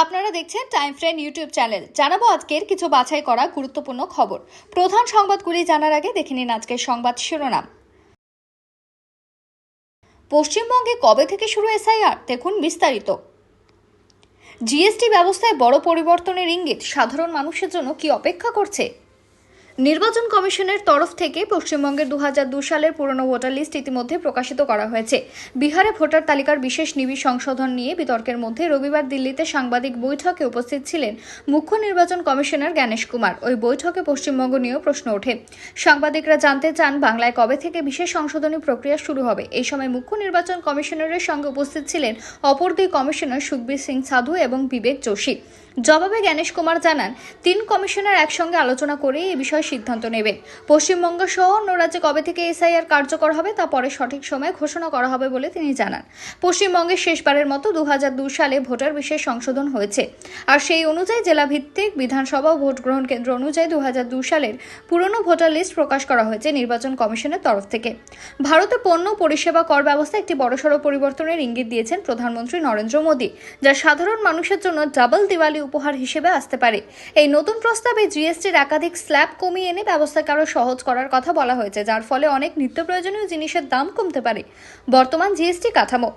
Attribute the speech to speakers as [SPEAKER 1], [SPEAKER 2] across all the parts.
[SPEAKER 1] আপনারা দেখছেন time friend YouTube channel জানাব আজকের কিছু বাছাই করা গুরুত্বপূর্ণ খবর। প্রধান সংবাদগুলি জানার আগে দেখে নিন আজকের সংবাদ শিরোনাম। পশ্চিমবঙ্গে কবে থেকে শুরু এসআইআর দেখুন বিস্তারিত। জিএসটি ব্যবস্থায় বড় পরিবর্তনের ইঙ্গিত। সাধারণ মানুষের জন্য কি অপেক্ষা করছে? নির্বাচন কমিশনের তরফ থেকে পশ্চিমবঙ্গের দু হাজার দু সালের পুরনো ভোটার লিস্ট ইতিমধ্যে প্রকাশিত করা হয়েছে। বিহারে ভোটার তালিকার বিশেষ নিবিড় সংশোধন নিয়ে বিতর্কের মধ্যে রবিবার দিল্লিতে সাংবাদিক বৈঠকে উপস্থিত ছিলেন মুখ্য নির্বাচন কমিশনার জ্ঞানেশ কুমার। ওই বৈঠকে পশ্চিমবঙ্গ নিয়েও প্রশ্ন ওঠে। সাংবাদিকরা জানতে চান, বাংলায় কবে থেকে বিশেষ সংশোধনী প্রক্রিয়া শুরু হবে? এই সময় মুখ্য নির্বাচন কমিশনারের সঙ্গে উপস্থিত ছিলেন অপর দুই কমিশনার সুখবীর সিং সাধু এবং বিবেক যোশী। জবাবে জ্ঞানেশ কুমার জানান, তিন কমিশনার একসঙ্গে আলোচনা করে এই বিষয়ে সিদ্ধান্ত নেবেন। পশ্চিমবঙ্গ সহ অন্য রাজ্যে কবে থেকে এসআইআর কার্যকর হবে তা পরে সঠিক সময়ে ঘোষণা করা হবে বলে তিনি জানান। পশ্চিমবঙ্গে শেষবারের মতো দু সালে ভোটার বিশেষ সংশোধন হয়েছে। আর সেই অনুযায়ী জেলা ভিত্তিক বিধানসভা ও ভোট গ্রহণ কেন্দ্র অনুযায়ী দু সালের পুরনো ভোটার লিস্ট প্রকাশ করা হয়েছে নির্বাচন কমিশনের তরফ থেকে। ভারতে পণ্য পরিষেবা কর ব্যবস্থা একটি বড়সড় পরিবর্তনের ইঙ্গিত দিয়েছেন প্রধানমন্ত্রী নরেন্দ্র মোদী, যা সাধারণ মানুষের জন্য ডাবল দিওয়ালি উপহার হিসেবে আসতে পারে। এই নতুন প্রস্তাবে জিএসটির একাধিক স্ল্যাব কমিয়ে এনে ব্যবস্থাকে আরও সহজ করার কথা বলা হয়েছে, যার ফলে অনেক নিত্য প্রয়োজনীয় জিনিসের দাম কমতে পারে। বর্তমান জিএসটি কাঠামো।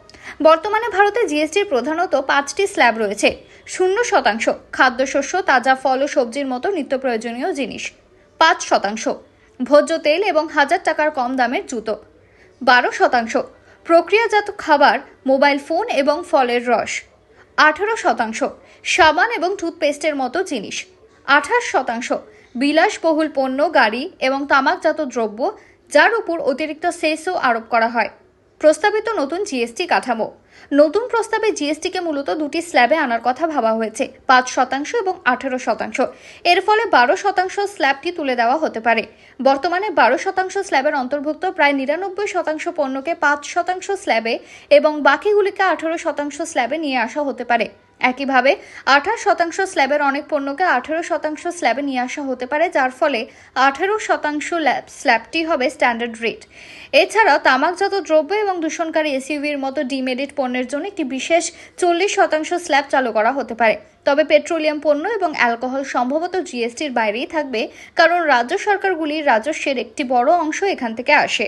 [SPEAKER 1] বর্তমানে ভারতে জিএসটির প্রধানত পাঁচটি স্ল্যাব রয়েছে। শূন্য শতাংশ খাদ্যশস্য, তাজা ফল ও সবজির মতো নিত্য প্রয়োজনীয় জিনিস। পাঁচ শতাংশ ভোজ্য তেল এবং হাজার টাকার কম দামের জুতো। বারো শতাংশ প্রক্রিয়াজাত খাবার, মোবাইল ফোন এবং ফলের রস। আঠারো শতাংশ সাবান এবং টুথপেস্টের মতো জিনিস। আঠাশ শতাংশ বিলাসবহুল পণ্য, গাড়ি এবং তামাকজাত দ্রব্য, যার উপর অতিরিক্ত সেসও আরোপ করা হয়। প্রস্তাবিত নতুন জিএসটি কাঠামো। নতুন প্রস্তাবে জিএসটিকে মূলত দুটি স্ল্যাবে আনার কথা ভাবা হয়েছে, পাঁচ শতাংশ এবং আঠেরো শতাংশ। এর ফলে বারো শতাংশ স্ল্যাবটি তুলে দেওয়া হতে পারে। বর্তমানে বারো শতাংশ স্ল্যাবের অন্তর্ভুক্ত প্রায় নিরানব্বই শতাংশ পণ্যকে পাঁচ শতাংশ স্ল্যাবে এবং বাকিগুলিকে আঠেরো শতাংশ স্ল্যাবে নিয়ে আসা হতে পারে। একইভাবে আঠাশ শতাংশ স্ল্যাবের অনেক পণ্যকে আঠেরো শতাংশ স্ল্যাবে নিয়ে আসা হতে পারে, যার ফলে আঠেরো শতাংশ ল্যাব, স্ল্যাবটি হবে স্ট্যান্ডার্ড রেট। এছাড়াও তামাকজাত দ্রব্য এবং দূষণকারী এসইউভির মতো ডিমেডিট পণ্যের জন্য একটি বিশেষ চল্লিশ শতাংশ স্ল্যাব চালু করা হতে পারে। তবে পেট্রোলিয়াম পণ্য এবং অ্যালকোহল সম্ভবত জিএসটির বাইরেই থাকবে, কারণ রাজ্য সরকারগুলির রাজস্বের একটি বড় অংশ এখান থেকে আসে।